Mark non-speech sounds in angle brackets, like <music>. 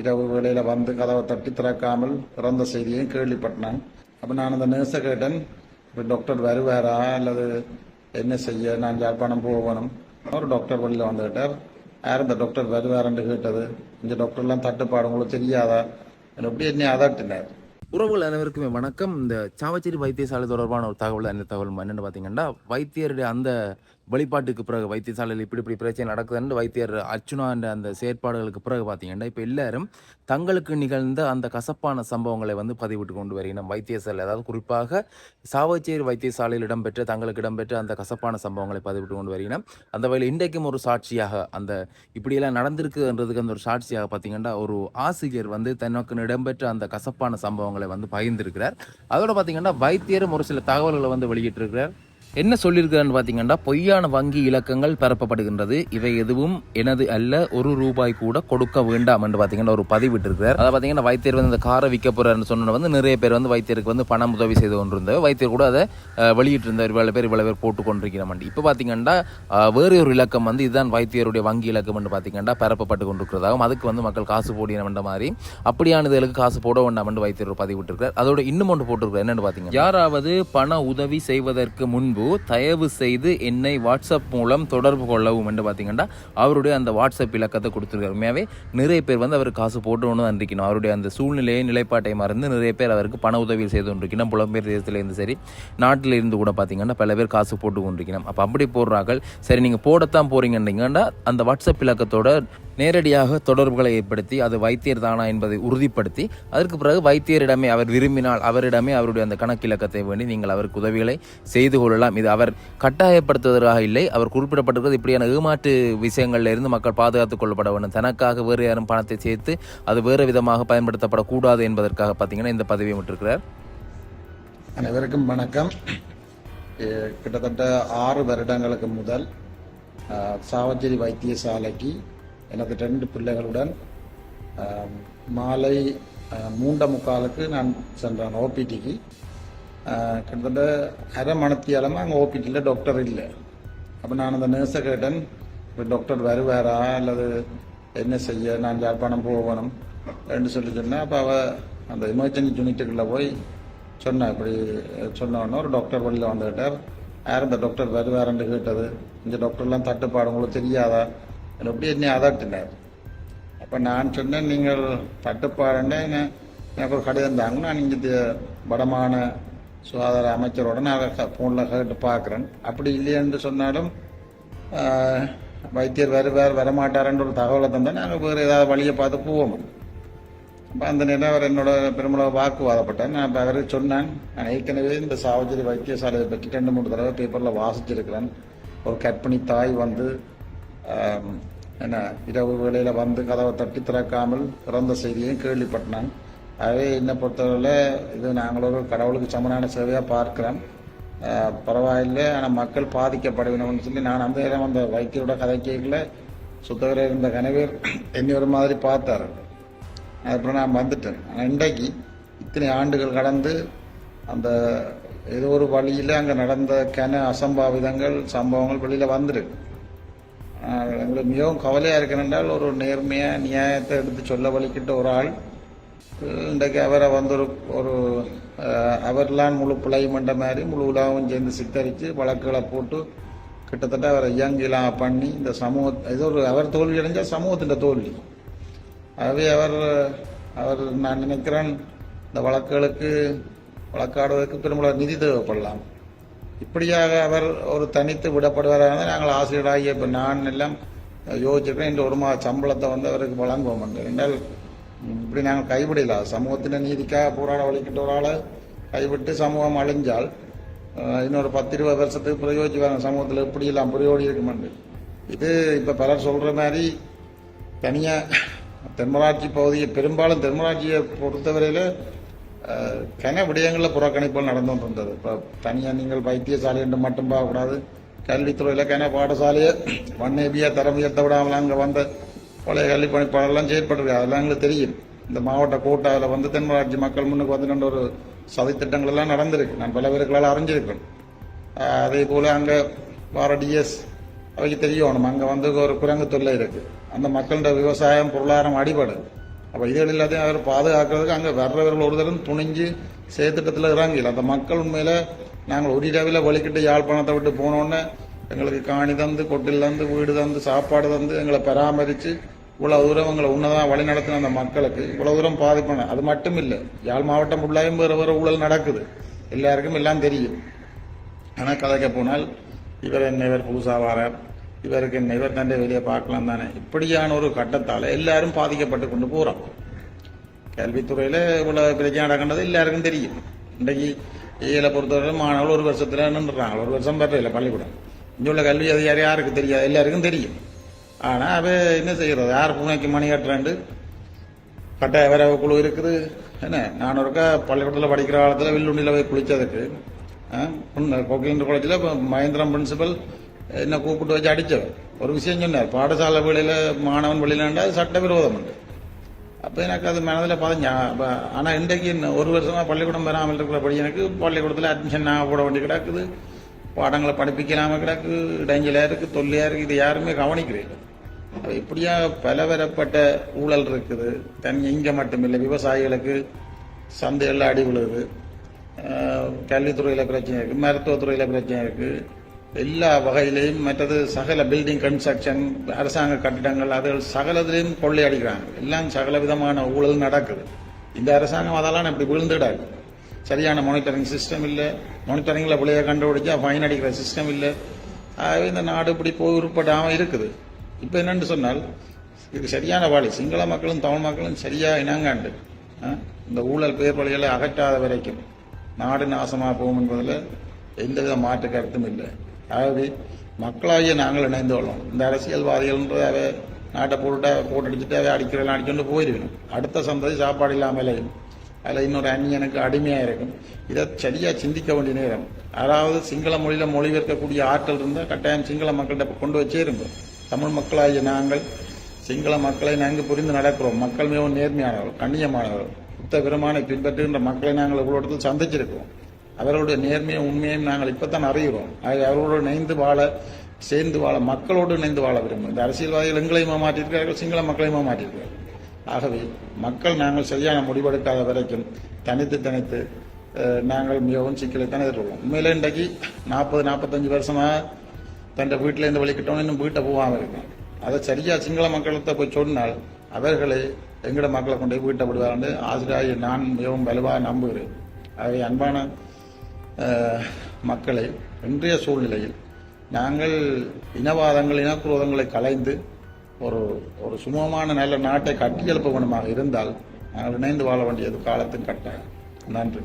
இரவு வேளையில் வந்து கதவை தட்டி திறக்காமல் இறந்த செய்தியையும் கேள்விப்பட்டேன். அப்போ நான் அந்த நேர்ஸை கேட்டேன். இப்போ டாக்டர் வருவாரா? அல்லது என்ன செய்ய? நான் யாழ்ப்பாணம் போகணும். ஒரு டாக்டர் வழியில் வந்து கேட்டார். யார் இந்த டாக்டர் வருவாருன்னு கேட்டது. இந்த டாக்டர்லாம் தட்டுப்பாடு உங்களுக்கு தெரியாதா? அப்படி என்ன அதட்டினார். உறவுகள் அனைவருக்குமே வணக்கம். இந்த சாவச்சேரி வைத்தியசாலை தொடர்பான ஒரு தகவல் என்ன தகவல் என்னென்னு பார்த்தீங்கன்னா வைத்தியருடைய அந்த வெளிப்பாட்டுக்கு பிறகு வைத்தியசாலையில் இப்படி இப்படி பிரச்சனை நடக்குதுன்னு வைத்தியர் அர்ச்சுனா என்ற அந்த செயற்பாடுகளுக்கு பிறகு பார்த்தீங்கன்னா இப்போ எல்லாரும் தங்களுக்கு நிகழ்ந்த அந்த கசப்பான சம்பவங்களை வந்து பதிவிட்டு கொண்டு வருகிறோம் வைத்தியசாலை அதாவது குறிப்பாக சாவச்சேரி வைத்தியசாலையில் இடம்பெற்ற தங்களுக்கு இடம்பெற்ற அந்த கசப்பான சம்பவங்களை பதிவிட்டு கொண்டு வருகிறோம் அந்த வகையில் இன்றைக்கும் ஒரு சாட்சியாக அந்த இப்படியெல்லாம் நடந்திருக்குன்றதுக்கு அந்த ஒரு சாட்சியாக பார்த்தீங்கன்னா ஒரு ஆசிரியர் வந்து தனக்கு இடம்பெற்ற அந்த கசப்பான சம்பவங்களை வந்து பகிர்ந்திருக்கிறார். அதோட பார்த்தீங்கன்னா வைத்தியரும் ஒரு சில தகவல்களை வந்து வெளியிட்டிருக்கிறார். என்ன சொல்லியிருக்கிறான்னு பார்த்தீங்கன்னா பொய்யான வங்கி இலக்கங்கள் பரப்பப்படுகின்றது. இவை எதுவும் எனது அல்ல ஒரு ரூபாய் கூட கொடுக்க வேண்டாம் என்று பார்த்தீங்கன்னா ஒரு பதிவிட்டிருக்கிறார் அதை பார்த்தீங்கன்னா வைத்தியர் வந்து இந்த காரை விற்க போறாருன்னு சொன்ன வந்து நிறைய பேர் வந்து வைத்தியருக்கு வந்து பணம் உதவி செய்து கொண்டிருந்தார் வைத்தியர் கூட அதை அஹ், வெளியிட்டிருந்தார். இவ்வளவு பேர் இவ்வளவு பேர் போட்டு கொண்டிருக்கிறோம் இப்போ பார்த்தீங்கன்னா வேறு ஒரு இலக்கம் வந்து இதுதான் வைத்தியருடைய வங்கி இலக்கம் என்று பார்த்தீங்கன்னா பரப்பப்பட்டு கொண்டிருக்கிறதாகவும் அதுக்கு வந்து மக்கள் காசு போடின என்ற மாதிரி. அப்படியானதுகளுக்கு காசு போட வேண்டாம் என்று வைத்தியர் ஒரு பதிவிட்டிருக்கிறார் அதோட இன்னும் ஒன்று போட்டிருக்கிறார். என்னென்னு பார்த்தீங்கன்னா யாராவது பண உதவி செய்வதற்கு முன்பு தயவு செய்து என்னை வாட்ஸ்அப் மூலம் தொடர்பு கொள்ளவும் என்று பார்த்தீங்கன்னா அவருடைய அந்த வாட்ஸ்அப் இலக்கத்தை கொடுத்துருக்காரு. உண்மையாகவே நிறைய பேர் வந்து அவர் காசு போட்டு ஒன்று நன்றிக்கணும் அவருடைய அந்த சூழ்நிலையை நிலைப்பாட்டை மறந்து நிறைய பேர் அவருக்கு பண உதவி செய்து கொண்டிருக்கணும். புலம்பெயர் தேசத்துலேருந்து சரி நாட்டில் இருந்து கூட பார்த்தீங்கன்னா பல பேர் காசு போட்டு கொண்டிருக்கணும். அப்போ அப்படி போடுறார்கள். சரி நீங்கள் போடத்தான் போகிறீங்கன்றீங்கன்னா அந்த வாட்ஸ்அப் இலக்கத்தோட நேரடியாக தொடர்புகளை ஏற்படுத்தி அது வைத்தியர் தானா என்பதை உறுதிப்படுத்தி அதற்கு பிறகு வைத்தியரிடமே அவர் விரும்பினால் அவரிடமே அவருடைய அந்த கணக்கிலக்கத்தை வேண்டி நீங்கள் அவருக்கு உதவிகளை செய்து கொள்ளலாம். இது அவர் கட்டாயப்படுத்துவதற்காக இல்லை அவர் குறிப்பிடப்பட்டிருக்கிறது இப்படியான ஏமாற்று விஷயங்களில் இருந்து மக்கள் பாதுகாத்துக் கொள்ளப்பட வேண்டும். தனக்காக வேறு யாரும் பணத்தை சேர்த்து அது வேறு விதமாக பயன்படுத்தப்படக்கூடாது என்பதற்காக பார்த்தீங்கன்னா இந்த பதவியை விட்டிருக்கிறார். அனைவருக்கும் வணக்கம். கிட்டத்தட்ட ஆறு வருடங்களுக்கு முதல் அஹ், சாவச்சேரி வைத்தியசாலைக்கு எனது ரெண்டு பிள்ளைகளுடன் மாலை மூண்ட முக்காலுக்கு நான் சென்றேன் ஓபிடிக்கு கிட்டத்தட்ட அரை மணத்தியாலமாக அங்கே ஓபிடியில் டாக்டர் இல்லை. அப்போ நான் அந்த நர்ஸை கேட்டேன் இப்போ டாக்டர் வருவாரா? அல்லது என்ன செய்ய? நான் யாழ்ப்பாணம் போகணும். ரெண்டு சொல்லி சொன்னேன். அப்போ அவள் அந்த எமர்ஜென்சி யூனிட்டுக்குள்ளே போய் சொன்னேன் இப்படி சொன்னோடனே ஒரு டாக்டர் வழியில் வந்துக்கிட்டார் யார் இந்த டாக்டர் வருவாருன்னு கேட்டது. இந்த டாக்டர்லாம் தட்டுப்பாடு உங்களுக்கு தெரியாதா? என்ன எப்படி அதட்டினார் அப்போ நான் சொன்னேன் நீங்கள் தட்டுப்பாடுன்னா என்ன எனக்கு ஒரு கடிதம் தாங்க நான் இங்கே வடமான சுகாதார அமைச்சரோட நான் ஃபோனில் கேட்டு பார்க்குறேன். அப்படி இல்லையென்று சொன்னாலும் வைத்தியர் வைத்தியர் வருவார் வரமாட்டாருன்ற ஒரு தகவலை தந்தால் நாங்கள் வேறு ஏதாவது வழியை பார்த்து போவோம். அப்போ அந்த நேரம் அவர் என்னோட பெருமளவு வாக்குவாதப்பட்டார். நான் இப்போ அவருக்கு சொன்னேன் நான் ஏற்கனவே இந்த சாவச்சேரி வைத்தியசாலையை பற்றி ரெண்டு மூணு தடவை பேப்பரில் வாசிச்சிருக்கிறேன். ஒரு கற்பிணி தாய் வந்து என்ன இரவு வேளையில் வந்து கதவை தட்டி திறக்காமல் இறந்த செய்தியையும் கேள்விப்பட்டேன். ஆகவே என்னை பொறுத்தவரையில் இது நாங்கள் ஒரு கடவுளுக்கு சமனான சேவையாக பார்க்குறோம். பரவாயில்லை ஆனால் மக்கள் பாதிக்கப்படணும்னு சொல்லி நான் அந்த நேரம் அந்த வைத்தியரோட கதை கேட்கல. சுத்தகர இருந்த கணவர் என்னை ஒரு மாதிரி பார்த்தாரு. அதுக்கப்புறம் நான் வந்துட்டேன். ஆனால் இன்றைக்கு இத்தனை ஆண்டுகள் கடந்து அந்த ஏதோ ஒரு வழியில் அங்கே நடந்த கன அசம்பாவிதங்கள் சம்பவங்கள் வெளியில் வந்திருக்கு. எங்களுக்கு மிகவும் கவலையாக இருக்கிறென்றால் ஒரு நேர்மையாக நியாயத்தை எடுத்து சொல்ல வலிக்கிட்ட ஒரு ஆள். இன்றைக்கு அவரை வந்து ஒரு ஒரு அவர்லாம் முழு பிழைமண்ட மாதிரி முழு உலகம் சேர்ந்து சித்தரித்து வழக்குகளை போட்டு கிட்டத்தட்ட அவரை இயங்கிலாம் பண்ணி இந்த சமூக ஏதோ ஒரு அவர் தோல்வி அடைஞ்சால் சமூகத்தின் தோல்வி. ஆகவே அவர் அவர் நான் நினைக்கிறேன் இந்த வழக்குகளுக்கு வழக்காடுவதற்கு பெரும்பாலும் நிதி தேவைப்படலாம். இப்படியாக அவர் ஒரு தனித்து விடப்படுவதாக நாங்கள் ஆசிரியராகிய இப்போ நான் எல்லாம் யோசிச்சிருக்கேன் இந்த ஒரு மாத சம்பளத்தை வந்து அவருக்கு வழங்குவோம் என்றால் இப்படி நாங்கள் கைவிடல. சமூகத்தின் நீதிக்காக போராட வழிக்கிட்ட ஒரு ஆளை கைவிட்டு சமூகம் அழிஞ்சால் இன்னொரு பத்து இருபது வருஷத்துக்கு பிரயோஜிப்பாங்க சமூகத்தில் எப்படியெல்லாம் புரியோடி இருக்குமெண்டு இது இப்போ பலர் சொல்கிற மாதிரி தனியாக தென்மராட்சி பகுதியை பெரும்பாலும் தென்மராட்சியை பொறுத்தவரையில் கன விடயங்களில் புறக்கணிப்புகள் நடந்து கொண்டிருந்தது இப்போ தனியாக நீங்கள் வைத்தியசாலை என்று மட்டும் பார்க்கக்கூடாது. கல்வித்துறையில் கன பாடசாலையை <clears throat> வண்ணேபியாக தரம் உயர்த்த விடாமல் அங்கே வந்த பழைய கல்வி பணிப்பாளர்லாம் செயற்பட்டிருக்கு அதெல்லாம் எங்களுக்கு தெரியும். இந்த மாவட்ட கோட்டாவில் வந்து தென்மராட்சி மக்கள் முன்னுக்கு வந்து ரெண்டு ஒரு சதித்திட்டங்கள் எல்லாம் நடந்திருக்கு. நான் பல பேருக்களால் அறிஞ்சிருக்கேன் அதே போல் அங்கே வார டிஎஸ் அவைக்கு தெரியணும் அங்கே வந்து ஒரு குரங்கு தொல்லை இருக்குது அந்த மக்களோட விவசாயம் பொருளாதாரம் அடிபடுது. அப்போ இதுகள் எல்லாத்தையும் அவர் பாதுகாக்கிறதுக்கு அங்கே வர்றவர்கள் ஒரு தரம் துணிஞ்சு இருக்கிறாங்க இறங்கல. அந்த மக்கள் உண்மையில் நாங்கள் ஒரு இரவில் வலிக்கிட்டு யாழ்ப்பாணத்தை விட்டு போனோன்னே எங்களுக்கு காணி தந்து கொட்டில் தந்து வீடு தந்து சாப்பாடு தந்து எங்களை பராமரித்து இவ்வளோ தூரம் எங்களை உன்னதான் வழி நடத்தின அந்த மக்களுக்கு இவ்வளோ தூரம் பாதிப்பான அது மட்டும் இல்லை யாழ் மாவட்டம் ஃபுல்லாயும் வேறு வேறு ஊழல் நடக்குது. எல்லாருக்கும் எல்லாம் தெரியும். ஆனால் கதைக்க போனால் இவர் என்ன இவர் புதுசாக வரார் இவருக்கு என்ன இவர் தண்டை வெளியே பார்க்கலாம் தானே. இப்படியான ஒரு கட்டத்தால் எல்லாரும் பாதிக்கப்பட்டு கொண்டு போகிறோம் கல்வித்துறையில் இவ்வளோ பிரச்சனை நடக்கின்றது எல்லாருக்கும் தெரியும். இன்றைக்கு இதில் பொறுத்தவரை மாணவர்கள் ஒரு வருஷத்துல நின்றுறாங்க. ஒரு வருஷம் இல்லை பள்ளிக்கூடம். இங்கே உள்ள கல்வி அதிகாரி யாருக்கு தெரியாது? எல்லாருக்கும் தெரியும். ஆனால் அவ என்ன செய்யறது? யார் பூனைக்கு மணி கட்டுறாண்டு. கட்டாய வரவு குழு இருக்குது. என்ன? நான் ஒருக்கா பள்ளிக்கூடத்தில் படிக்கிற காலத்தில் வில்லுண்டியில் போய் குளிச்சதுக்கு கொக்கிலின்ற காலேஜில் இப்போ மகேந்திரம் பிரின்சிபல் என்னை கூப்பிட்டு வச்சு அடித்தவர் ஒரு விஷயம் சொன்னார் பாடசாலை வெளியில் மாணவன் வெளியிலாண்டா அது சட்டவிரோதம் உண்டு அப்போ எனக்கு அது மனதில் பதிஞ்சா ஆனால் இன்றைக்கு ஒரு வருஷமாக பள்ளிக்கூடம் வராமல் இருக்கிற படி எனக்கு பள்ளிக்கூடத்தில் அட்மிஷன் நான் போட வேண்டி கிடக்குது பாடங்களை படிப்பிக்கலாம கிடக்கு இடைஞ்சலாக இருக்குது தொல்லையாக இருக்குது இது யாருமே கவனிக்கிறீங்க அது இப்படியா பலவரப்பட்ட ஊழல் இருக்குது தன் இங்கே மட்டுமில்லை விவசாயிகளுக்கு சந்தைகளில் அடி விழுது கல்வித்துறையில் பிரச்சனை இருக்குது மருத்துவத்துறையில் பிரச்சனை இருக்குது எல்லா வகையிலையும் மற்றது சகல பில்டிங் கன்ஸ்ட்ரக்ஷன் அரசாங்க கட்டிடங்கள் அதுகள் சகலத்திலையும் கொள்ளையடிக்கிறாங்க. எல்லாம் சகல விதமான ஊழல் நடக்குது. இந்த அரசாங்கம் அதெல்லாம் இப்படி விழுந்துடாது. சரியான மானிட்டரிங் சிஸ்டம் இல்லை. மானிட்டரிங்கில் பிள்ளைய கண்டுபிடிச்சா ஃபைன் அடிக்கிற சிஸ்டம் இல்லை. ஆகவே இந்த நாடு இப்படி போய் உருப்படாமல் இருக்குது. இப்போ என்னென்னு சொன்னால் இது சரியான வழி. சிங்கள மக்களும் தமிழ் மக்களும் சரியாக இனங்காண்டு ஆ, இந்த ஊழல் பேர் வழிகளை அகற்றாத வரைக்கும் நாடு நாசமாக போகும் என்பதில் எந்தவித மாற்று கருத்தும் இல்லை. அதாவது மக்களாகிய நாங்கள் இணைந்து கொள்ளோம் இந்த அரசியல்வாதிகள்ன்ற அவை நாட்டை போட்டுட்டா போட்டடிச்சுட்டு அவை அடிக்கிறலாம் அடிச்சுட்டு போயிருக்கணும். அடுத்த சந்ததி சாப்பாடு இல்லாமலையும் அதில் இன்னொரு அந்நியனுக்கு அடிமையாக இருக்கும். இதை சரியாக சிந்திக்க வேண்டிய நேரம். அதாவது சிங்கள மொழியில் மொழிபெயர்க்கக்கூடிய ஆற்றல் இருந்தால் கட்டாயம் சிங்கள மக்கள்கிட்ட கொண்டு வச்சே இருந்தோம் தமிழ் மக்களாகிய நாங்கள் சிங்கள மக்களை நாங்கள் புரிந்து நடக்கிறோம். மக்கள் மிகவும் நேர்மையானவர்கள் கண்ணியமானவர்கள். புத்த பெருமானை பின்பற்றுகின்ற மக்களை நாங்கள் இவ்வளோ இடத்துல சந்திச்சிருக்கிறோம். அவர்களுடைய நேர்மையும் உண்மையும் நாங்கள் இப்பதான் அறிகிறோம். ஆகவே அவர்களோடு இணைந்து வாழ சேர்ந்து வாழ மக்களோடு இணைந்து வாழ விரும்பும் இந்த அரசியல்வாதிகள் எங்களையும் மாற்றியிருக்கிறார்கள்? சிங்கள மக்களையும் ஏமாற்றிருக்கிறார்கள் ஆகவே மக்கள் நாங்கள் சரியான முடிவெடுக்காத வரைக்கும் தனித்து தனித்து நாங்கள் மிகவும் சிக்கலைத்தான் எதிர்கொள்வோம். உண்மையில இன்றைக்கு நாற்பது நாற்பத்தஞ்சு வருஷமாக தன் வீட்டில் இருந்து வெளிக்கிட்டோம் இன்னும் வீட்டை போகாமல் இருக்கும் அதை சரியாக சிங்கள மக்கள்கிட்ட போய் சொன்னால் அவர்களே எங்களோட மக்களை கொண்டு போய் வீட்டை விடுவார்னு ஆசிரியர் நான் மிகவும் வலுவாக நம்புகிறேன். ஆகவே அன்பான மக்களை இன்றைய சூழ்நிலையில் நாங்கள் இனவாதங்கள் இனக்குரோதங்களை கலைந்து ஒரு ஒரு சுமமான நல்ல நாட்டை கட்டியெழுப்ப இருந்தால் நாங்கள் இணைந்து வாழ வேண்டியது காலத்தின் கட்டாயம். நன்றி.